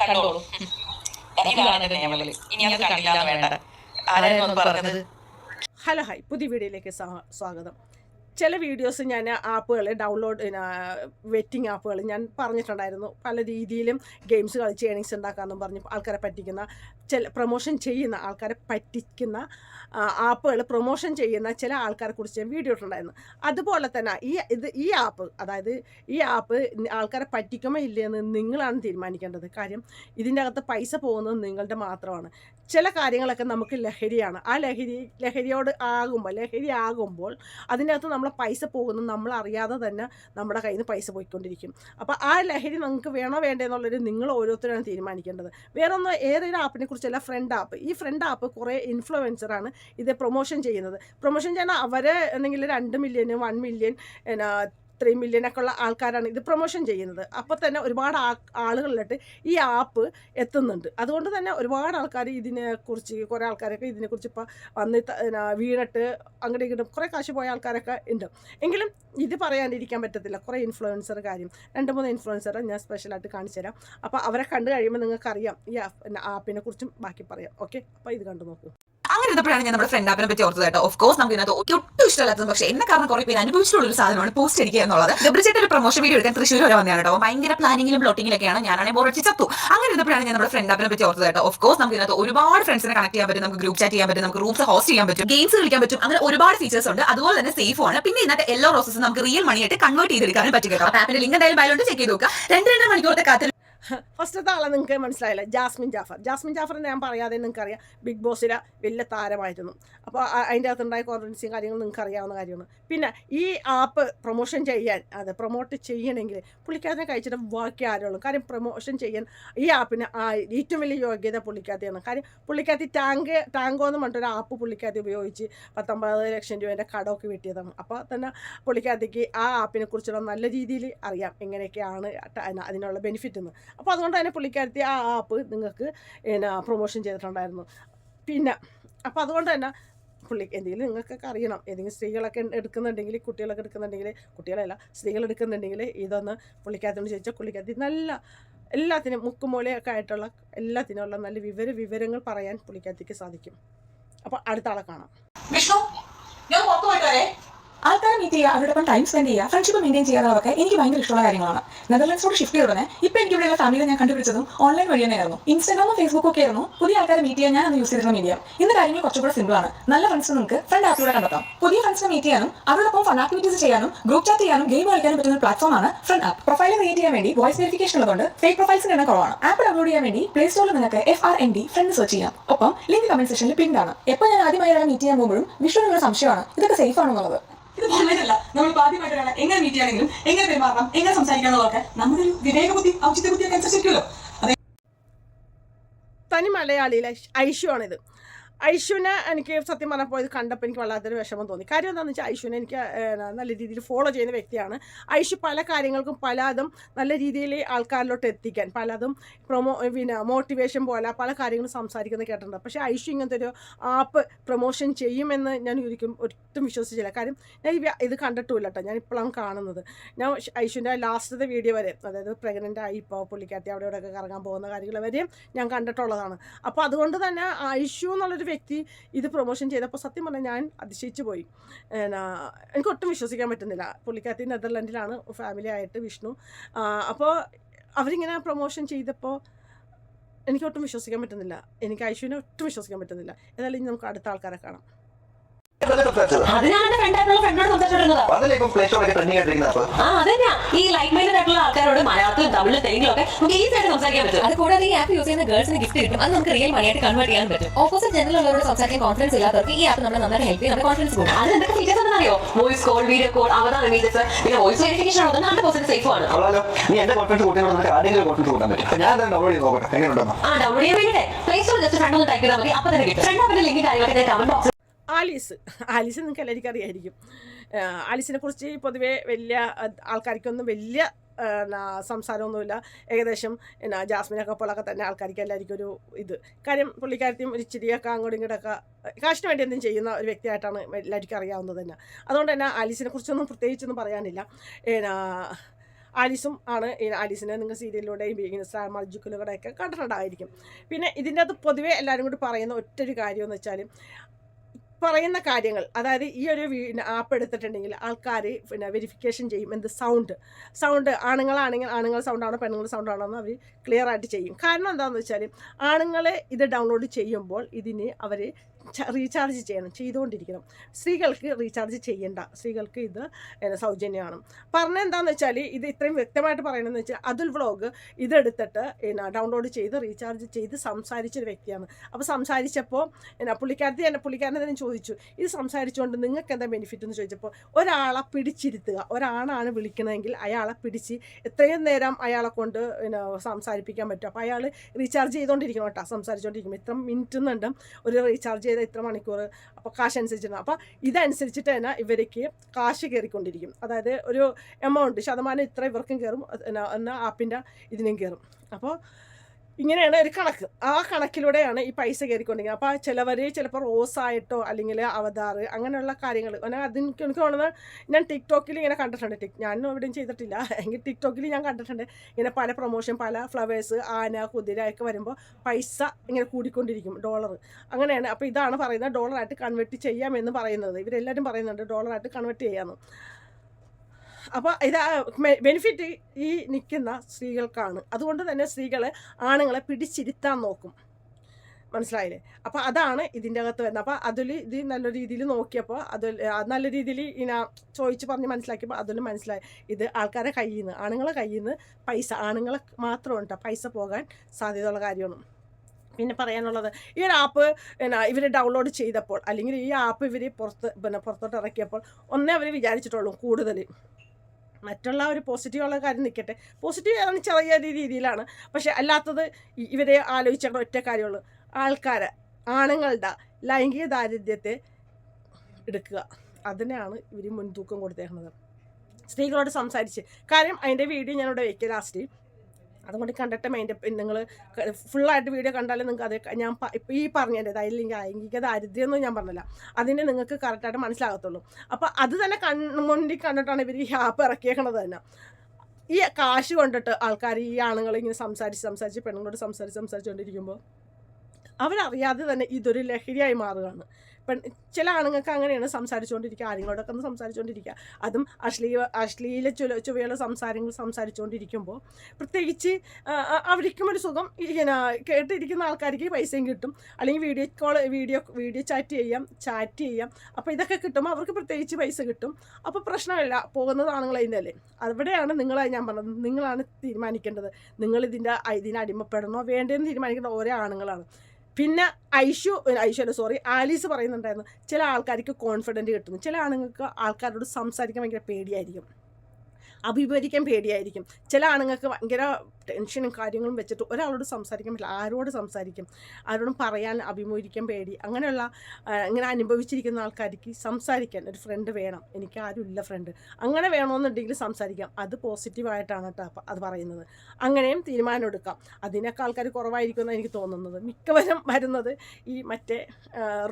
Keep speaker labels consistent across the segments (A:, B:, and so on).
A: കണ്ടോളൂ. ഇതാണ് ഇനി അത് കണ്ടില്ല വേണ്ട. ആരായിരുന്നു പറഞ്ഞത്?
B: Hello hi. പുതിയ വീഡിയോയിലേക്ക് സ്വാഗതം. ചില വീഡിയോസ് ഞാൻ ആപ്പുകൾ ഡൗൺലോഡ് വെറ്റിംഗ് ആപ്പുകൾ ഞാൻ പറഞ്ഞിട്ടുണ്ടായിരുന്നു. പല രീതിയിലും ഗെയിംസ് കളിച്ച് ഏണിങ്സ് ഉണ്ടാക്കാമെന്നും പറഞ്ഞ് ആൾക്കാരെ പറ്റിക്കുന്ന ചില പ്രൊമോഷൻ ചെയ്യുന്ന ആൾക്കാരെ പറ്റിക്കുന്ന ആപ്പുകൾ പ്രൊമോഷൻ ചെയ്യുന്ന ചില ആൾക്കാരെ കുറിച്ച് ഞാൻ വീഡിയോ ഇട്ടുണ്ടായിരുന്നു അതുപോലെ തന്നെ ഈ ഇത് ഈ ആപ്പ് അതായത് ഈ ആപ്പ് ആൾക്കാരെ പറ്റിക്കുമോ ഇല്ലയെന്ന് നിങ്ങളാണ് തീരുമാനിക്കേണ്ടത്. കാര്യം ഇതിന്റെ അകത്ത് പൈസ പോകുന്നത് നിങ്ങളുടെ മാത്രമാണ്. ചില കാര്യങ്ങളൊക്കെ നമുക്ക് ലഹരിയാണ്. ആ ലഹരി ലഹരിയോട് ആകുമ്പോൾ ലഹരി ആകുമ്പോൾ അതിന്റെ അകത്ത് നമ്മളെ പൈസ പോകുന്നത് നമ്മൾ അറിയാതെ തന്നെ നമ്മുടെ കയ്യിൽ നിന്ന് പൈസ പോയിക്കൊണ്ടിരിക്കും. അപ്പോൾ ആ ലഹരി നിങ്ങൾക്ക് വേണോ വേണ്ടെന്നുള്ളൊരു നിങ്ങൾ ഓരോരുത്തരാണ് തീരുമാനിക്കേണ്ടത്. വേറെ ഒന്ന് ഏതൊരു ആപ്പിനെ കുറിച്ചല്ല ഫ്രണ്ട് ആപ്പ് ഈ ഫ്രണ്ട് ആപ്പ് കുറേ ഇൻഫ്ലുവൻസറാണ് ഇത് പ്രൊമോഷൻ ചെയ്യുന്നത്. പ്രൊമോഷൻ ചെയ്യുന്ന അവരെ എന്തെങ്കിലും രണ്ട് മില്യന് വൺ മില്യൺ എന്നാ ത്രീ മില്യനൊക്കെ ഉള്ള ആൾക്കാരാണ് ഇത് പ്രൊമോഷൻ ചെയ്യുന്നത്. അപ്പോൾ തന്നെ ഒരുപാട് ആളുകളിലോട്ട് ഈ ആപ്പ് എത്തുന്നുണ്ട്. അതുകൊണ്ട് തന്നെ ഒരുപാട് ആൾക്കാർ ഇതിനെക്കുറിച്ച് കുറേ ആൾക്കാരൊക്കെ ഇതിനെക്കുറിച്ച് ഇപ്പോൾ വന്ന് വീണിട്ട് അങ്ങോട്ട് ഇങ്ങോട്ടും കുറേ കാശ് പോയ ആൾക്കാരൊക്കെ ഉണ്ട്. എങ്കിലും ഇത് പറയാണ്ടിരിക്കാൻ പറ്റത്തില്ല. കുറേ ഇൻഫ്ലുവൻസർ കാര്യം. രണ്ട് മൂന്ന് ഇൻഫ്ലുവൻസർ ഞാൻ സ്പെഷ്യലായിട്ട് കാണിച്ചു തരാം. അപ്പോൾ അവരെ കണ്ടു കഴിയുമ്പോൾ നിങ്ങൾക്കറിയാം ഈ ആപ്പിനെ കുറിച്ചും ബാക്കി പറയാം. ഓക്കെ അപ്പോൾ ഇത് കണ്ടു നോക്കൂ.
C: അങ്ങനെ ഇരുന്നപ്പോഴാണ് ഞാൻ നമ്മുടെ ഫ്രണ്ട് ആപ്പിനെ പറ്റി ഓർത്തത് കേട്ടോ. ഓഫ് കോഴ്സ് നമുക്ക് ഇതിനകത്ത് ഒട്ടും ഇഷ്ടമല്ലാത്തത് പക്ഷേ എന്നെ കാരണം കുറെ പേര് അനുഭവിച്ചിട്ടുള്ള ഒരു സാധനമാണ് പോസ്റ്റ് അടിക്കുക എന്നുള്ളത്. ഗബ്രിച്ചേട്ടൻ ഒരു പ്രൊമോഷൻ വീഡിയോ എടുക്കാൻ തൃശ്ശൂർ വരെ വന്നതാണ് കേട്ടോ. ഭയങ്കര പ്ലാനിങ്ങിലും ബ്ലോട്ടിങ്ങിലൊക്കെയാണ് ഞാനാണെങ്കിൽ ബോറടിച്ച് ചത്തു. അങ്ങനെ ഇരുന്നപ്പോഴാണ് ഞാൻ നമ്മുടെ ഫ്രണ്ട് ആപ്പിനെ പറ്റി ഓർത്തത് കേട്ടോ. ഓഫ് കോഴ്സ് നമുക്ക് ഇതിനകത്ത് ഒരുപാട് ഫ്രണ്ട്സിനെ കണക്ട് ചെയ്യാൻ പറ്റും നമുക്ക് ഗ്രൂപ്പ് ചാറ്റ് ചെയ്യാൻ പറ്റും നമുക്ക് റൂംസ് ഹോസ്റ്റ് ചെയ്യാൻ പറ്റും ഗെയിംസ് കളിക്കാൻ പറ്റും അങ്ങനെ ഒരുപാട് ഫീച്ചേഴ്സ് ഉണ്ട്. അതുപോലെ തന്നെ സേഫ് ആണ്. പിന്നെ ഇതിനകത്ത് എല്ലാ പ്രോസസ്സും നമുക്ക് റിയൽ മണി ആയിട്ട് കൺവേർട്ട് ചെയ്തെടുക്കാനും പറ്റും കേട്ടോ. ആപ്പിന്റെ ലിങ്ക് എന്തായാലും ബയോണ്ട് ചെക്ക് ചെയ്ത് നോക്കുക. രണ്ട് രണ്ട് മണിക്കൂറത്തെ കാത്തിൽ
B: ഫസ്റ്റത്തെ ആളെ നിങ്ങൾക്ക് മനസ്സിലായില്ല? ജാസ്മിൻ ജാഫർ. ജാസ്മിൻ ജാഫറിനെ ഞാൻ പറയാതെ നിങ്ങൾക്കറിയാം. ബിഗ് ബോസിലെ വലിയ താരമായിരുന്നു. അപ്പോൾ അതിന്റെ അകത്തുണ്ടായ കോൺഫിഡൻസും കാര്യങ്ങൾ നിങ്ങൾക്ക് അറിയാവുന്ന കാര്യമാണ്. പിന്നെ ഈ ആപ്പ് പ്രൊമോഷൻ ചെയ്യാൻ അത് പ്രൊമോട്ട് ചെയ്യണമെങ്കിൽ പുള്ളിക്കാരനെ കഴിച്ചിട്ട് ബാക്കി ആരുള്ളൂ കാര്യം പ്രൊമോഷൻ ചെയ്യാൻ ഈ ആപ്പിന് ഏറ്റവും വലിയ യോഗ്യത പുള്ളിക്കാത്തിയാണ് കാര്യം പുള്ളിക്കാത്തി ടാങ്ക് ടാങ്കോ എന്ന് പറഞ്ഞിട്ടൊരു ആപ്പ് പുള്ളിക്കാത്തി ഉപയോഗിച്ച് പത്തൊമ്പത് ലക്ഷം രൂപേന്റെ കടമൊക്കെ വെട്ടിയതാണ്. അപ്പോൾ തന്നെ പുള്ളിക്കാത്തിക്ക് ആ ആപ്പിനെ കുറിച്ചുള്ള നല്ല രീതിയിൽ അറിയാം. എങ്ങനെയൊക്കെയാണ് അതിനുള്ള ബെനിഫിറ്റ് എന്ന് അപ്പോൾ അതുകൊണ്ട് തന്നെ പുള്ളിക്കാരത്തി ആ ആപ്പ് നിങ്ങൾക്ക് പിന്നെ പ്രൊമോഷൻ ചെയ്തിട്ടുണ്ടായിരുന്നു. പിന്നെ അപ്പോൾ അതുകൊണ്ട് തന്നെ പുള്ളി എന്തെങ്കിലും നിങ്ങൾക്കൊക്കെ അറിയണം. ഏതെങ്കിലും സ്ത്രീകളൊക്കെ എടുക്കുന്നുണ്ടെങ്കിൽ കുട്ടികളൊക്കെ എടുക്കുന്നുണ്ടെങ്കിൽ കുട്ടികളല്ല സ്ത്രീകൾ എടുക്കുന്നുണ്ടെങ്കിൽ ഇതൊന്ന് പുള്ളിക്കകത്തോട് ചോദിച്ചാൽ പുള്ളിക്കാരത്തി നല്ല എല്ലാത്തിനും മുക്കുമൂലയൊക്കെ ആയിട്ടുള്ള എല്ലാത്തിനുമുള്ള നല്ല വിവര വിവരങ്ങൾ പറയാൻ പുള്ളിക്കാരത്തിക്ക് സാധിക്കും. അപ്പോൾ അടുത്ത ആളെ കാണാം.
C: വിഷ്ണു ഞാൻ ആൾക്കാരെ മീറ്റ് ചെയ്യുക അവരോടൊപ്പം ടൈം സ്പെൻഡ് ചെയ്യുക ഫ്രണ്ട്ഷിപ്പ് മെയിന്റെയിൻ ചെയ്യാതൊക്കെ എനിക്ക് ഭയങ്കര ഇഷ്ടമുള്ള കാര്യങ്ങളാണ്. നെതർലാൻഡ്സോട് ഷിഫ്റ്റ് ചെയ്ത ഇപ്പം എനിക്ക് ഇവിടെയുള്ള ഫാമിലി ഞാൻ കണ്ടുപിടിച്ചതും ഓൺലൈൻ വഴി തന്നെയായിരുന്നു. ഇൻസ്റ്റാഗ്രാമും ഫേസ്ബുക്കും ഒക്കെ ആയിരുന്നു. പുതിയ ആൾക്കാരെ മീറ്റ് ചെയ്യാൻ ഞാൻ അന്ന് യൂസ് ചെയ്തിരുന്ന മീഡിയം ഇന്ന് കാര്യങ്ങൾ കുറച്ചുകൂടെ സിമ്പിൾ ആണ്. നല്ല ഫ്രണ്ട്സ് നിങ്ങൾക്ക് ഫ്രണ്ട് ആപ്പിലൂടെ കണ്ടെത്താം. പുതിയ ഫ്രണ്ട്സിനെ മീറ്റ് ചെയ്യാനും അവരോടൊപ്പം ഫൺ ആക്ടിവിറ്റീസ് ചെയ്യാനും ഗ്രൂപ്പ് ചാറ്റ് ചെയ്യാനും ഗെയിം കളിക്കാനും പറ്റുന്ന പ്ലാറ്റ്ഫോം ആണ് ഫ്രണ്ട് ആപ്പ് പ്രൊഫൈൽ ക്രിയേറ്റ് ചെയ്യാൻ വേണ്ടി വോയിസ് വെരിഫിക്കേഷൻ ഉള്ളതുകൊണ്ട് ഫേക്ക് പ്രൊഫൈൽസിന് എണ്ണം കുറവാണ്. ആപ്പ് ഡൗൺലോഡ് ചെയ്യാൻ വേണ്ടി പ്ലേ സ്റ്റോറിൽ നിങ്ങൾക്ക് F R N D friend search ചെയ്യാം. ഒപ്പം ലിങ്ക് കമന്റ് സെക്ഷനിൽ പിന്നാണ് എപ്പോൾ ഞാൻ ആദ്യമായി ഒരാളെ മീറ്റ് ചെയ്യാൻ പോകുമ്പോഴും വിഷ്ണു ഒരു സംശയമാണ്. ഇതൊക്കെ സേഫ് ആണെന്നുള്ളത് ഇത് അങ്ങനെയല്ല നമ്മൾ ആദ്യമായിട്ട് ഒരാളെ എങ്ങനെ മീറ്റ് ചെയ്യണമെങ്കിലും എങ്ങനെ പെരുമാറണം എങ്ങനെ സംസാരിക്കണം എന്നുള്ളതൊക്കെ നമ്മുടെ ഒരു വിവേക ബുദ്ധി ഔചിത്യ ബുദ്ധിയൊക്കെ അനുസരിച്ചിരിക്കുമല്ലോ
B: തനി മലയാളിയിലെ ഐഷു ഐഷുവിനെ എനിക്ക് സത്യം പറഞ്ഞപ്പോൾ ഇത് കണ്ടപ്പോൾ എനിക്ക് വല്ലാത്തൊരു വിഷമം തോന്നി. കാര്യം എന്താണെന്ന് വെച്ചാൽ ഐഷുവിനെ എനിക്ക് നല്ല രീതിയിൽ ഫോളോ ചെയ്യുന്ന വ്യക്തിയാണ്. ഐഷു പല കാര്യങ്ങൾക്കും പലതും നല്ല രീതിയിൽ ആൾക്കാരിലോട്ട് എത്തിക്കാൻ പലതും പ്രൊമോ പിന്നെ മോട്ടിവേഷൻ പോലെ പല കാര്യങ്ങളും സംസാരിക്കുന്നത് കേട്ടിട്ടുണ്ട്. പക്ഷേ ഐഷു ഇങ്ങനത്തെ ഒരു ആപ്പ് പ്രൊമോഷൻ ചെയ്യുമെന്ന് ഞാൻ ഒരിക്കലും ഒട്ടും വിശ്വസിച്ചില്ല. കാര്യം ഞാൻ ഇത് കണ്ടിട്ടുമില്ല കേട്ടോ. ഞാൻ ഇപ്പോഴാണ് കാണുന്നത്. ഞാൻ ഐഷുവിന്റെ ലാസ്റ്റത്തെ വീഡിയോ വരെ അതായത് പ്രഗ്നന്റ് ആയി ഇപ്പോൾ പുള്ളിക്കാത്തി അവിടെ ഇവിടെയൊക്കെ കറങ്ങാൻ പോകുന്ന കാര്യങ്ങൾ വരെയും ഞാൻ കണ്ടിട്ടുള്ളതാണ്. അപ്പോൾ അതുകൊണ്ട് തന്നെ ഐഷു എന്നുള്ളൊരു വ്യക്തി ഇത് പ്രൊമോഷൻ ചെയ്തപ്പോൾ സത്യം പറഞ്ഞാൽ ഞാൻ അതിശയിച്ചു പോയി. എനിക്ക് ഒട്ടും വിശ്വസിക്കാൻ പറ്റുന്നില്ല. പുള്ളിക്കാത്തി നെതർലൻഡിലാണ് ഫാമിലി ആയിട്ട് വിഷ്ണു. അപ്പോൾ അവരിങ്ങനെ പ്രൊമോഷൻ ചെയ്തപ്പോൾ എനിക്ക് ഒട്ടും വിശ്വസിക്കാൻ പറ്റുന്നില്ല. എനിക്ക് ഐഷുവിനെ ഒട്ടും വിശ്വസിക്കാൻ പറ്റുന്നില്ല. ഏതായാലും ഇനി നമുക്ക് അടുത്ത ആൾക്കാരെ കാണാം.
D: ഈ ലൈക്ക് മൈൻഡഡ് ആയിട്ടുള്ള ആൾക്കാരോട് മലയാളത്തിലും തമിഴിലും തെലുങ്കിലും ഒക്കെ നമുക്ക് ഈസി ആയിട്ട് സംസാരിക്കാൻ പറ്റും.
E: അത് കൂടാതെ ഈ ആപ്പ് യൂസ് ചെയ്യുന്ന ഗേൾസിന് ഗിഫ്റ്റ് കിട്ടും. അത് നമുക്ക് റിയൽ മണിയായിട്ട് കൺവേർട്ട് ചെയ്യാൻ പറ്റും. ഓപ്പോസിറ്റ് ജനറൽ ഉള്ളവരോട് സംസാരിക്കാൻ കോൺഫിഡൻസ് ഇല്ലാത്തവർക്ക് ഈ ആപ്പ് നമ്മളെ നന്നായിട്ട് ഹെൽപ്പ് ചെയ്യും കോൺഫിഡൻസ് കൂടും.
D: അത് എന്തൊക്കെ ഫീച്ചേഴ്സ് ഉണ്ടെന്ന് അറിയോ? Voice call video call avatar images പിന്നെ വോയിസ് വെരിഫിക്കേഷൻ ഉള്ളത് ഹൺഡ്രഡ് പെർസെന്റ് സേഫ് ആണ്.
F: നീ എന്റെ കോൺഫിഡൻസ് നിനക്ക് ആരെങ്കിലും കോൺഫിഡൻസ് കൂട്ടാൻ പറ്റും. ഞാൻ ഡൗൺലോഡ് ചെയ്ത് നോക്കട്ടെ. എങ്ങനെയുണ്ടെന്ന്.
D: ആ ഡൗൺലോഡ് ചെയ്യാൻ വേണ്ടിയിട്ട്. പ്ലേ സ്റ്റോർ ജസ്റ്റ് ഫ്രണ്ട് ഒന്ന് ടൈപ്പ് ചെയ്താൽ മതി. അപ്പൊ തന്നെ കിട്ടും. ഫ്രണ്ട് ആപ്പിന്റെ ലിങ്ക് കാര്യങ്ങളൊക്കെ കമന്റ് ബോക്സിൽ
B: ആലീസ്. ആലീസ് നിങ്ങൾക്ക് എല്ലാവർക്കും അറിയായിരിക്കും. ആലീസിനെ കുറിച്ച് പൊതുവേ വലിയ ആൾക്കാർക്കൊന്നും വലിയ സംസാരമൊന്നുമില്ല. ഏകദേശം എന്നാ ജാസ്മിനൊക്കെ പോലൊക്കെ തന്നെ ആൾക്കാർക്ക് എല്ലാവർക്കും ഒരു ഇത്. കാര്യം പുള്ളിക്കാരത്തെയും ഒരു ഇച്ചിരിയൊക്കെ അങ്ങോട്ടും ഇങ്ങോട്ടൊക്കെ കാശിന് വേണ്ടി എന്തും ചെയ്യുന്ന ഒരു വ്യക്തിയായിട്ടാണ് എല്ലാവർക്കും അറിയാവുന്നത് തന്നെ. അതുകൊണ്ട് തന്നെ ആലീസിനെ കുറിച്ചൊന്നും പ്രത്യേകിച്ചൊന്നും പറയാനില്ല. എന്നാ ആലീസും ആണ്. ആലീസിനെ നിങ്ങൾ സീരിയലിലൂടെയും സ്റ്റാർ മർജുക്കിലൂടെയൊക്കെ കണ്ടിട്ടുണ്ടായിരിക്കും. പിന്നെ ഇതിന്റെ അകത്ത് പൊതുവേ എല്ലാവരും കൂടി പറയുന്ന ഒറ്റൊരു കാര്യം വെച്ചാൽ പറയുന്ന കാര്യങ്ങൾ അതായത് ഈ ഒരു ആപ്പ് എടുത്തിട്ടുണ്ടെങ്കിൽ ആൾക്കാർ പിന്നെ വെരിഫിക്കേഷൻ ചെയ്യും എന്ത് സൗണ്ട് സൗണ്ട് ആണുങ്ങളാണെങ്കിൽ ആണുങ്ങൾ സൗണ്ടാണോ പെണ്ണുങ്ങൾ സൗണ്ടാണോ എന്ന് അവർ ക്ലിയർ ആയിട്ട് ചെയ്യും. കാരണം എന്താണെന്ന് വെച്ചാൽ ആണുങ്ങളെ ഇത് ഡൗൺലോഡ് ചെയ്യുമ്പോൾ ഇതിന് അവർ റീചാർജ് ചെയ്യണം ചെയ്തുകൊണ്ടിരിക്കണം സ്ത്രീകൾക്ക് റീചാർജ് ചെയ്യണ്ട. സ്ത്രീകൾക്ക് ഇത് സൗജന്യമാണ്. പറഞ്ഞ എന്താണെന്ന് വെച്ചാൽ ഇത് ഇത്രയും വ്യക്തമായിട്ട് പറയണമെന്ന് വെച്ചാൽ അതുൽ വ്ളോഗ് ഇതെടുത്തിട്ട് പിന്നെ ഡൗൺലോഡ് ചെയ്ത് റീചാർജ് ചെയ്ത് സംസാരിച്ചൊരു വ്യക്തിയാണ്. അപ്പോൾ സംസാരിച്ചപ്പോൾ എന്നാ പുള്ളിക്കാരത്തി എന്നെ പുള്ളിക്കാരനെ തന്നെ ചോദിച്ചു ഇത് സംസാരിച്ചുകൊണ്ട് നിങ്ങൾക്ക് എന്താ ബെനിഫിറ്റ് എന്ന് ചോദിച്ചപ്പോൾ ഒരാളെ പിടിച്ചിരുത്തുക. ഒരാളാണ് വിളിക്കണമെങ്കിൽ അയാളെ പിടിച്ച് എത്രയും നേരം അയാളെ കൊണ്ട് പിന്നെ സംസാരിപ്പിക്കാൻ പറ്റും. അപ്പോൾ അയാൾ റീചാർജ് ചെയ്തുകൊണ്ടിരിക്കണം കേട്ടോ സംസാരിച്ചുകൊണ്ടിരിക്കും ഇത്ര മിനിറ്റ് എന്നുണ്ട് ഒരു റീചാർജ് ചെയ്ത ഇത്ര മണിക്കൂർ. അപ്പോൾ കാശ് അനുസരിച്ചിട്ടാണ് അപ്പോൾ ഇതനുസരിച്ചിട്ട് തന്നെ ഇവർക്ക് കാശ് കയറിക്കൊണ്ടിരിക്കും. അതായത് ഒരു എമൗണ്ട് ശതമാനം ഇത്ര ഇവർക്കും കയറും എന്നാ- എന്നാൽ ആപ്പിന്റെ ഇതിനും കയറും അപ്പോൾ ഇങ്ങനെയാണ് ഒരു കണക്ക്. ആ കണക്കിലൂടെയാണ് ഈ പൈസ കയറിക്കൊണ്ടിരിക്കുന്നത്. അപ്പോൾ ചിലവർ ചിലപ്പോൾ റോസായിട്ടോ അല്ലെങ്കിൽ അവതാർ അങ്ങനെയുള്ള കാര്യങ്ങൾ അങ്ങനെ അതിന് എനിക്ക് തോന്നുന്നത് ഞാൻ ടിക്ടോക്കിൽ ഇങ്ങനെ കണ്ടിട്ടുണ്ട്. ടിക് ഞാനും എവിടെയും ചെയ്തിട്ടില്ല. എങ്കിൽ ടിക്ടോക്കിൽ ഞാൻ കണ്ടിട്ടുണ്ട്. ഇങ്ങനെ പല പ്രൊമോഷൻ പല ഫ്ലവേഴ്സ് ആന കുതിര ഒക്കെ വരുമ്പോൾ പൈസ ഇങ്ങനെ കൂടിക്കൊണ്ടിരിക്കും. ഡോളർ അങ്ങനെയാണ്. അപ്പോൾ ഇതാണ് പറയുന്നത്. ഡോളറായിട്ട് കൺവേർട്ട് ചെയ്യാമെന്ന് പറയുന്നത്. ഇവരെല്ലാവരും പറയുന്നുണ്ട്. ഡോളറായിട്ട് കൺവേർട്ട് ചെയ്യാമെന്ന് അപ്പോൾ ഇത് ബെനിഫിറ്റ് ഈ നിൽക്കുന്ന സ്ത്രീകൾക്കാണ്. അതുകൊണ്ട് തന്നെ സ്ത്രീകളെ ആണുങ്ങളെ പിടിച്ചിരുത്താൻ നോക്കും. മനസ്സിലായില്ലേ? അപ്പോൾ അതാണ് ഇതിന്റെ അകത്ത് വരുന്നത്. അപ്പോൾ അതിൽ ഇത് നല്ല രീതിയിൽ നോക്കിയപ്പോൾ അതിൽ നല്ല രീതിയിൽ ഇങ്ങനെ ചോദിച്ച് പറഞ്ഞ് മനസ്സിലാക്കിയപ്പോൾ അതിൽ മനസ്സിലായി. ഇത് ആൾക്കാരെ കയ്യിൽ നിന്ന് ആണുങ്ങളെ കയ്യിൽ നിന്ന് പൈസ ആണുങ്ങളെ മാത്രം ഉണ്ട് പൈസ പോകാൻ സാധ്യതയുള്ള കാര്യമാണ്. പിന്നെ പറയാനുള്ളത് ഈ ഒരു ആപ്പ് പിന്നെ ഇവർ ഡൗൺലോഡ് ചെയ്തപ്പോൾ അല്ലെങ്കിൽ ഈ ആപ്പ് ഇവർ പുറത്ത് പിന്നെ പുറത്തോട്ട് ഇറക്കിയപ്പോൾ ഒന്നേ അവർ വിചാരിച്ചിട്ടുള്ളൂ കൂടുതൽ മറ്റുള്ള ഒരു പോസിറ്റീവുള്ള കാര്യം നിൽക്കട്ടെ പോസിറ്റീവ് ആണ് ചെറിയ രീതിയിലാണ്. പക്ഷെ അല്ലാത്തത് ഇവരെ ആലോചിച്ചാൽ ഒറ്റ കാര്യമുള്ളൂ. ആൾക്കാരെ ആണുങ്ങളുടെ ലൈംഗിക ദാരിദ്ര്യത്തെ എടുക്കുക. അതിനാണ് ഇവർ മുൻതൂക്കം കൊടുത്തേക്കുന്നത്. സ്ത്രീകളോട് സംസാരിച്ച്. കാര്യം അതിന്റെ വീഡിയോ ഞാനിവിടെ വയ്ക്കുക ലാസ്റ്റ്. അതുകൊണ്ട് കണ്ടിട്ട് അതിന്റെ നിങ്ങൾ ഫുള്ളായിട്ട് വീഡിയോ കണ്ടാലും നിങ്ങൾക്ക് അത് ഞാൻ ഇപ്പോൾ ഈ പറഞ്ഞതിന്റെ അതില്ലെങ്കിൽ ലൈംഗിക ദാരിദ്ര്യം ഞാൻ പറഞ്ഞില്ല. അതിന് നിങ്ങൾക്ക് കറക്റ്റായിട്ട് മനസ്സിലാകത്തുള്ളൂ. അപ്പോൾ അത് തന്നെ കൺമുണ്ടി കണ്ടിട്ടാണ് ഇവർ ഈ ആപ്പ് ഇറക്കിയേക്കുന്നത് തന്നെ. ഈ കാശ് കൊണ്ടിട്ട് ആൾക്കാർ ഈ ആണുങ്ങൾ ഇങ്ങനെ സംസാരിച്ച് സംസാരിച്ച് പെണ്ണുങ്ങളോട് സംസാരിച്ച് സംസാരിച്ചുകൊണ്ടിരിക്കുമ്പോൾ അവരറിയാതെ തന്നെ ഇതൊരു ലഹരിയായി മാറുകയാണ്. പെൺ ചില ആണുങ്ങൾക്ക് അങ്ങനെയാണ് സംസാരിച്ചുകൊണ്ടിരിക്കുക ആരെങ്കിലോടൊക്കെ ഒന്ന് സംസാരിച്ചുകൊണ്ടിരിക്കുക. അതും അശ്ലീല അശ്ലീല ചുല ചുവയുള്ള സംസാരങ്ങൾ സംസാരിച്ചുകൊണ്ടിരിക്കുമ്പോൾ പ്രത്യേകിച്ച് അവർക്കും ഒരു സുഖം ഇങ്ങനെ കേട്ടിരിക്കുന്ന ആൾക്കാർക്ക് പൈസയും കിട്ടും. അല്ലെങ്കിൽ video call video video chat ചെയ്യാം ചാറ്റ് ചെയ്യാം. അപ്പോൾ ഇതൊക്കെ കിട്ടുമ്പോൾ അവർക്ക് പ്രത്യേകിച്ച് പൈസ കിട്ടും. അപ്പോൾ പ്രശ്നമില്ല പോകുന്നത് ആണുങ്ങൾ അതിന്റെ അവിടെയാണ് നിങ്ങളെ ഞാൻ പറഞ്ഞത് നിങ്ങളാണ് തീരുമാനിക്കേണ്ടത്. നിങ്ങളിതിന്റെ ഇതിന് അടിമപ്പെടണോ വേണ്ടതെന്ന് തീരുമാനിക്കേണ്ട ഓരോ ആണുങ്ങളാണ്. പിന്നെ ഐഷു ഐഷു അല്ല സോറി ആലീസ് പറയുന്നുണ്ടായിരുന്നു ചില ആൾക്കാർക്ക് കോൺഫിഡന്റ് കിട്ടുന്നു. ചില ആണുങ്ങൾക്ക് ആൾക്കാരോട് സംസാരിക്കാൻ ഭയങ്കര പേടിയായിരിക്കും. അഭിമുഖീകരിക്കാൻ പേടിയായിരിക്കും. ചില ആണുങ്ങൾക്ക് ഭയങ്കര ടെൻഷനും കാര്യങ്ങളും വെച്ചിട്ട് ഒരാളോട് സംസാരിക്കാൻ പറ്റില്ല. ആരോട് സംസാരിക്കും? ആരോടും പറയാൻ അഭിമുഖിക്കാൻ പേടി. അങ്ങനെയുള്ള ഇങ്ങനെ അനുഭവിച്ചിരിക്കുന്ന ആൾക്കാർക്ക് സംസാരിക്കാൻ ഒരു ഫ്രണ്ട് വേണം. എനിക്ക് ആരുമില്ല ഫ്രണ്ട് അങ്ങനെ വേണമെന്നുണ്ടെങ്കിൽ സംസാരിക്കാം. അത് പോസിറ്റീവായിട്ടാണ് കേട്ടോ അത് പറയുന്നത്. അങ്ങനെയും തീരുമാനം എടുക്കാം. അതിനൊക്കെ ആൾക്കാർ കുറവായിരിക്കുമെന്ന് എനിക്ക് തോന്നുന്നത്. മിക്കവരും വരുന്നത് ഈ മറ്റേ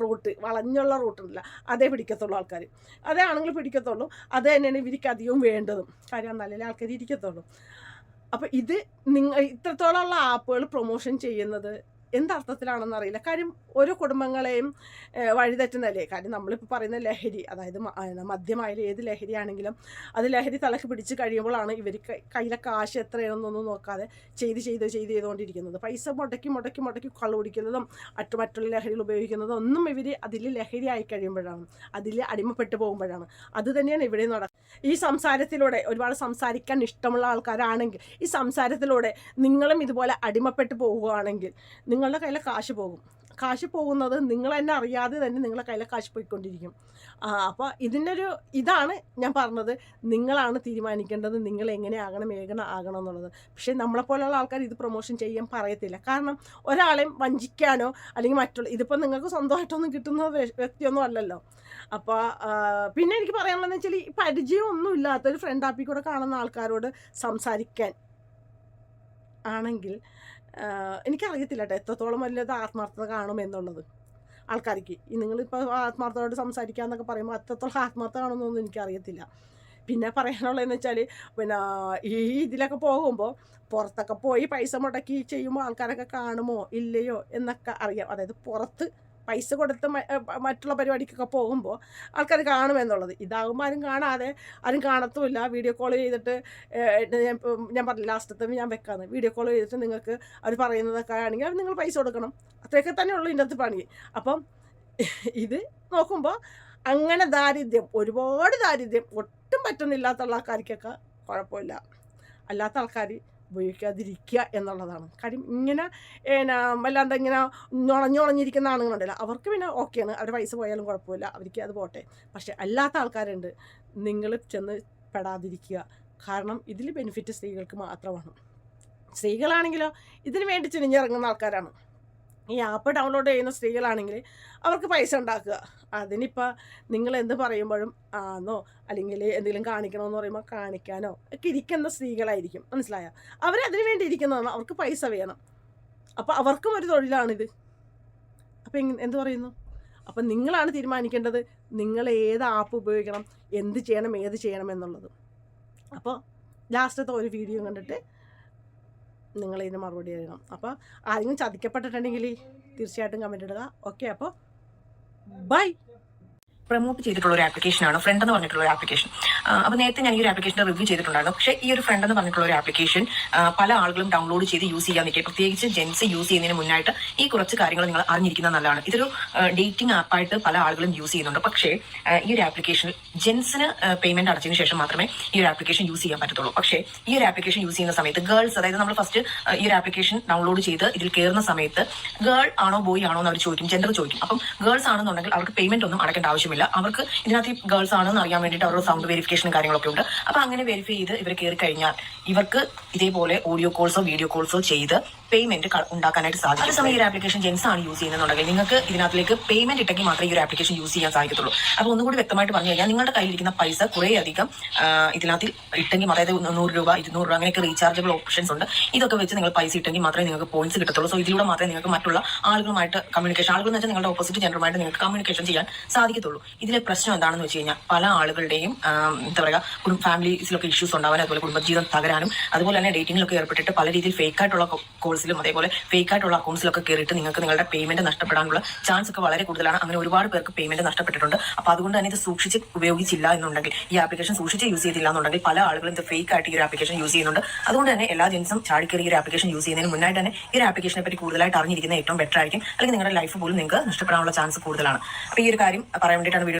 B: റൂട്ട് വളഞ്ഞുള്ള റൂട്ടുണ്ടല്ല അതേ പിടിക്കത്തുള്ളൂ ആൾക്കാർ അതേ ആണുങ്ങൾ പിടിക്കത്തുള്ളൂ. അത് തന്നെയാണ് ഇവർക്ക് അധികവും വേണ്ടതും. കാര്യം നല്ല ആൾക്കാർ ഇരിക്കത്തുള്ളൂ. അപ്പോൾ ഇത് നിങ്ങൾ ഇത്രത്തോളമുള്ള ആപ്പുകൾ പ്രൊമോഷൻ ചെയ്യുന്നത് എന്തർത്ഥത്തിലാണെന്ന് അറിയില്ല. കാര്യം ഓരോ കുടുംബങ്ങളെയും വഴിതെറ്റുന്നല്ലേ കാര്യം നമ്മളിപ്പോൾ പറയുന്ന ലഹരി അതായത് മദ്യമായാലും ഏത് ലഹരിയാണെങ്കിലും അത് ലഹരി തലക്ക് പിടിച്ച് കഴിയുമ്പോഴാണ് ഇവർ കയ്യിലെ കാശ് എത്രയാണെന്നൊന്നും നോക്കാതെ ചെയ്ത് ചെയ്ത് ചെയ്ത് ചെയ്തുകൊണ്ടിരിക്കുന്നത്. പൈസ മുടക്കി മുടക്കി മുടക്കി കള്ളു കുടിക്കുന്നതും മറ്റു മറ്റുള്ള ലഹരികൾ ഉപയോഗിക്കുന്നതും ഒന്നും ഇവർ അതിൽ ലഹരി ആയി കഴിയുമ്പോഴാണ്. അതിൽ അടിമപ്പെട്ടു പോകുമ്പോഴാണ്. അത് തന്നെയാണ് ഇവിടെ നടക്കുന്നത് ഈ സംസാരത്തിലൂടെ ഒരുപാട് സംസാരിക്കാൻ ഇഷ്ടമുള്ള ആൾക്കാരാണെങ്കിൽ ഈ സംസാരത്തിലൂടെ നിങ്ങളും ഇതുപോലെ അടിമപ്പെട്ടു പോവുകയാണെങ്കിൽ നിങ്ങളുടെ കയ്യിലെ കാശ് പോകും. കാശ് പോകുന്നത് നിങ്ങൾ തന്നെ അറിയാതെ തന്നെ നിങ്ങളുടെ കയ്യിലെ കാശ് പോയിക്കൊണ്ടിരിക്കും. അപ്പോൾ ഇതിന്റെ ഇതാണ് ഞാൻ പറഞ്ഞത്. നിങ്ങളാണ് തീരുമാനിക്കേണ്ടത്. നിങ്ങൾ എങ്ങനെ ആകണം എങ്ങനെ ആകണം എന്നുള്ളത്. പക്ഷേ നമ്മളെപ്പോലുള്ള ആൾക്കാർ ഇത് പ്രൊമോഷൻ ചെയ്യാൻ പറയത്തില്ല. കാരണം ഒരാളെയും വഞ്ചിക്കാനോ അല്ലെങ്കിൽ മറ്റുള്ള ഇതിപ്പോൾ നിങ്ങൾക്ക് സ്വന്തമായിട്ടൊന്നും കിട്ടുന്ന വ്യ- വ്യക്തിയൊന്നും അല്ലല്ലോ. അപ്പോൾ പിന്നെ എനിക്ക് പറയാനുള്ളതെന്ന് വെച്ചാൽ ഈ പരിചയമൊന്നും ഇല്ലാത്തൊരു ഫ്രണ്ട് ആപ്പിൽ കൂടെ കാണുന്ന ആൾക്കാരോട് സംസാരിക്കാൻ ആണെങ്കിൽ എനിക്കറിയത്തില്ല കേട്ടോ എത്രത്തോളം വലിയത് ആത്മാർത്ഥത കാണുമെന്നുള്ളത് ആൾക്കാർക്ക്. നിങ്ങളിപ്പോൾ ആത്മാർത്ഥതയോട് സംസാരിക്കുക എന്നൊക്കെ പറയുമ്പോൾ അത്രത്തോളം ആത്മാർത്ഥ കാണുമെന്നൊന്നും എനിക്കറിയത്തില്ല. പിന്നെ പറയാനുള്ളതെന്ന് വെച്ചാൽ പിന്നെ ഈ ഇതിലൊക്കെ പോകുമ്പോൾ പുറത്തൊക്കെ പോയി പൈസ മുടക്കി ചെയ്യുമ്പോൾ ആൾക്കാരൊക്കെ കാണുമോ ഇല്ലയോ എന്നൊക്കെ അറിയാം. അതായത് പുറത്ത് പൈസ കൊടുത്ത് മറ്റുള്ള പരിപാടിക്കൊക്കെ പോകുമ്പോൾ ആൾക്കാർ കാണുമെന്നുള്ളത് ഇതാകുമ്പോൾ ആരും കാണാതെ ആരും കാണത്തുമില്ല. വീഡിയോ കോൾ ചെയ്തിട്ട് ഞാൻ പറഞ്ഞു ലാസ്റ്റത്തെ ഞാൻ വെക്കാന്ന്. വീഡിയോ കോൾ ചെയ്തിട്ട് നിങ്ങൾക്ക് അവർ പറയുന്നതൊക്കെ ആണെങ്കിൽ അവർ നിങ്ങൾ പൈസ കൊടുക്കണം. അത്രയൊക്കെ തന്നെ ഉള്ളൂ ഇതിന്റെ അകത്ത് പണി. അപ്പം ഇത് നോക്കുമ്പോൾ അങ്ങനെ ദാരിദ്ര്യം ഒരുപാട് ദാരിദ്ര്യം ഒട്ടും പറ്റുന്നില്ലാത്തുള്ള ആൾക്കാർക്കൊക്കെ കുഴപ്പമില്ല. അല്ലാത്ത ആൾക്കാർ ഉപയോഗിക്കാതിരിക്കുക എന്നുള്ളതാണ്. കാര്യം ഇങ്ങനെ എന്നാ വല്ലാണ്ട് ഇങ്ങനെ നുണഞ്ഞുണഞ്ഞിരിക്കുന്ന ആണുങ്ങളുണ്ടല്ലോ. അവർക്ക് പിന്നെ ഓക്കെയാണ്. അവരുടെ പൈസ പോയാലും കുഴപ്പമില്ല. അവർക്ക് അത് പോട്ടെ. പക്ഷേ അല്ലാത്ത ആൾക്കാരുണ്ട്. നിങ്ങൾ ചെന്ന് പെടാതിരിക്കുക. കാരണം ഇതിൽ ബെനിഫിറ്റ് സ്ത്രീകൾക്ക് മാത്രമാണ്. സ്ത്രീകളാണെങ്കിലോ ഇതിന് വേണ്ടി ചിനിഞ്ഞിറങ്ങുന്ന ആൾക്കാരാണ്. ഈ ആപ്പ് ഡൗൺലോഡ് ചെയ്യുന്ന സ്ത്രീകളാണെങ്കിൽ അവർക്ക് പൈസ ഉണ്ടാക്കുക. അതിനിപ്പോൾ നിങ്ങൾ എന്ത് പറയുമ്പോഴും ആന്നോ അല്ലെങ്കിൽ എന്തെങ്കിലും കാണിക്കണമെന്ന് പറയുമ്പോൾ കാണിക്കാനോ ഒക്കെ ഇരിക്കുന്ന സ്ത്രീകളായിരിക്കും. മനസ്സിലായോ? അവരതിന് വേണ്ടി ഇരിക്കുന്നതാണ്. അവർക്ക് പൈസ വേണം. അപ്പോൾ അവർക്കും ഒരു തൊഴിലാണിത്. അപ്പോൾ എങ് എന്ത് പറയുന്നു? അപ്പം നിങ്ങളാണ് തീരുമാനിക്കേണ്ടത് നിങ്ങൾ ഏത് ആപ്പ് ഉപയോഗിക്കണം എന്ത് ചെയ്യണം ഏത് ചെയ്യണം എന്നുള്ളത്. അപ്പോൾ ലാസ്റ്റത്തെ ഒരു വീഡിയോ കണ്ടിട്ട് നിങ്ങൾ ഇതിന് മറുപടി തരണം. അപ്പോൾ ആരെങ്കിലും ചതിക്കപ്പെട്ടിട്ടുണ്ടെങ്കിൽ തീർച്ചയായിട്ടും കമന്റ് ഇടുക. ഓക്കെ അപ്പോൾ ബൈ
G: പ്രൊമോട്ട് ചെയ്തിട്ടുള്ള ഒരു ആപ്ലിക്കേഷൻ ആണ് ഫ്രണ്ട് എന്ന് പറഞ്ഞിട്ടുള്ള ഒരു ആപ്ലിക്കേഷൻ അപ്പോൾ നേരത്തെ ഞാൻ ഈ ഒരു ആപ്ലിക്കേഷൻ റിവ്യൂ ചെയ്തിട്ടുണ്ടായിരുന്നു. പക്ഷേ ഈ ഒരു ഫ്രണ്ട് എന്ന് പറഞ്ഞിട്ടുള്ള ഒരു ആപ്ലിക്കേഷൻ പല ആളുകളും ഡൗൺലോഡ് ചെയ്ത് യൂസ് ചെയ്യാൻ നിൽക്കുക. പ്രത്യേകിച്ച് ജെൻസ് യൂസ് ചെയ്യുന്നതിന് മുന്നായിട്ട് ഈ കുറച്ച് കാര്യങ്ങൾ നിങ്ങൾ അറിഞ്ഞിരിക്കുന്നത് നല്ലതാണ്. ഇതൊരു ഡേറ്റിംഗ് ആപ്പായിട്ട് പല ആളുകളും യൂസ് ചെയ്യുന്നുണ്ട്. പക്ഷേ ഈ ഒരു ആപ്ലിക്കേഷൻ ജെൻസിന് പേയ്മെന്റ് അടച്ചതിന് ശേഷം മാത്രമേ ഈ ഒരു ആപ്ലിക്കേഷൻ യൂസ് ചെയ്യാൻ പറ്റത്തുള്ളൂ. പക്ഷേ ഈ ഒരു ആപ്ലിക്കേഷൻ യൂസ് ചെയ്യുന്ന സമയത്ത് ഗേൾസ് അതായത് നമ്മൾ ഫസ്റ്റ് ഈ ഒരു ആപ്ലിക്കേഷൻ ഡൗൺലോഡ് ചെയ്ത് ഇതിൽ കയറുന്ന സമയത്ത് ഗേൾ ആണോ ബോയ് ആണോ എന്ന് അവർ ചോദിക്കും ജെൻഡർ ചോദിക്കും. അപ്പം ഗേൾസ് ആണെന്നുണ്ടെങ്കിൽ അവർക്ക് പേയ്മെന്റ് ഒന്നും അടക്കേണ്ട ആവശ്യമില്ല അവർക്ക് ഇതിനകത്ത് ഈ ഗേൾസ് ആണെന്ന് അറിയാൻ വേണ്ടിയിട്ട് അവരുടെ സൗണ്ട് വെരിഫിക്കേഷനും കാര്യങ്ങളൊക്കെ ഉണ്ട്. അപ്പൊ അങ്ങനെ വെരിഫൈ ചെയ്ത് ഇവർ കയറി കഴിഞ്ഞാൽ ഇവർക്ക് ഇതേപോലെ ഓഡിയോ കോൾസോ വീഡിയോ കോൾസോ ചെയ്ത് പേയ്മെന്റ് ഉണ്ടാക്കാനായിട്ട് സാധിക്കും. അതേസമയം ഈ ഒരു ആപ്ലിക്കേഷൻ ജെൻസ് ആണ് യൂസ് ചെയ്യുന്നുണ്ടെങ്കിൽ നിങ്ങൾക്ക് ഇതിനകത്തിലേക്ക് പേയ്മെന്റ് ഇട്ടെങ്കിൽ മാത്രമേ ഈ ഒരു ആപ്ലിക്കേഷൻ യൂസ് ചെയ്യാൻ സാധിക്കത്തുള്ളൂ. അപ്പൊ ഒന്നുകൂടി വ്യക്തമായിട്ട് പറഞ്ഞു കഴിഞ്ഞാൽ നിങ്ങളുടെ കയ്യിലിരിക്കുന്ന പൈസ കുറേ അധികം ആ, ഇതിനകത്ത് ഇട്ടെങ്കിൽ അതായത് നൂറ് രൂപ ഇരുന്നൂറ് രൂപ അങ്ങനെയൊക്കെ റീചാർജബിൾ ഓപ്ഷൻസ് ഉണ്ട്. ഇതൊക്കെ വെച്ച് നിങ്ങൾ പൈസ ഇട്ടെങ്കിൽ മാത്രമേ നിങ്ങൾക്ക് പോയിന്റ്സ് കിട്ടത്തുള്ളൂ. സോ ഇതിലൂടെ മാത്രമേ നിങ്ങൾക്ക് മറ്റുള്ള ആളുകളുമായിട്ട് കമ്മ്യൂണിക്കേഷൻ ആളുകൾ എന്ന് വെച്ചാൽ നിങ്ങളുടെ ഓപ്പോസിറ്റ് ജനറുമായിട്ട് നിങ്ങൾക്ക് കമ്മ്യൂണിക്കേഷൻ ചെയ്യാൻ സാധിക്കത്തുള്ളൂ. ഇതിലെ പ്രശ്നം എന്താണെന്ന് വെച്ച് കഴിഞ്ഞാൽ പല ആളുകളുടെയും എന്താ പറയുക ഫാമിലീസിലൊക്കെ ഇഷ്യൂസ് ഉണ്ടാവാനും അതുപോലെ കുടുംബജീവിതം തകരാനും അതുപോലെ തന്നെ ഡേറ്റിംഗിലൊക്കെ ഏർപ്പെട്ടിട്ട് പല രീതിയിൽ ഫേക്ക് ആയിട്ടുള്ള കോഴ്സിലും അതേപോലെ ഫേക്ക് ആയിട്ടുള്ള അക്കൗണ്ട്സിലൊക്കെ കയറിയിട്ട് നിങ്ങൾക്ക് നിങ്ങളുടെ പേയ്മെന്റ് നഷ്ടപ്പെടാനുള്ള ചാൻസ് ഒക്കെ വളരെ കൂടുതലാണ്. അങ്ങനെ ഒരുപാട് പേർക്ക് പേയ്മെന്റ് നഷ്ടപ്പെട്ടിട്ടുണ്ട്. അപ്പൊ അതുകൊണ്ട് തന്നെ ഇത് സൂക്ഷിച്ച് ഉപയോഗിച്ചില്ല എന്നുണ്ടെങ്കിൽ ഈ ആപ്ലിക്കേഷൻ സൂക്ഷിച്ച് യൂസ് ചെയ്തില്ല എന്നുണ്ടെങ്കിൽ പല ആളുകളും ഇത് ഫേക്ക് ആയിട്ട് ഈ ഒരു ആപ്ലിക്കേഷൻ യൂസ് ചെയ്യുന്നുണ്ട്. അതുകൊണ്ട് തന്നെ എല്ലാ ജെൻസും ചാടിക്കറി ഒരു ആപ്ലിക്കേഷൻ യൂസ് ചെയ്യുന്നതിന് മുന്നായിട്ട് തന്നെ ഈ ഒരു ആപ്ലിക്കേഷനെ പറ്റി കൂടുതലായിട്ട് അറിഞ്ഞിരിക്കുന്ന ഏറ്റവും ബെറ്റർ ആയിരിക്കും. അല്ലെങ്കിൽ നിങ്ങളുടെ ലൈഫ് പോലും നിങ്ങൾക്ക് നഷ്ടപ്പെടാനുള്ള ചാൻസ് കൂടുതലാണ്. അപ്പൊ ഈ ഒരു കാര്യം പറയാൻ വേണ്ടിയിട്ടാണ് വീഡിയോ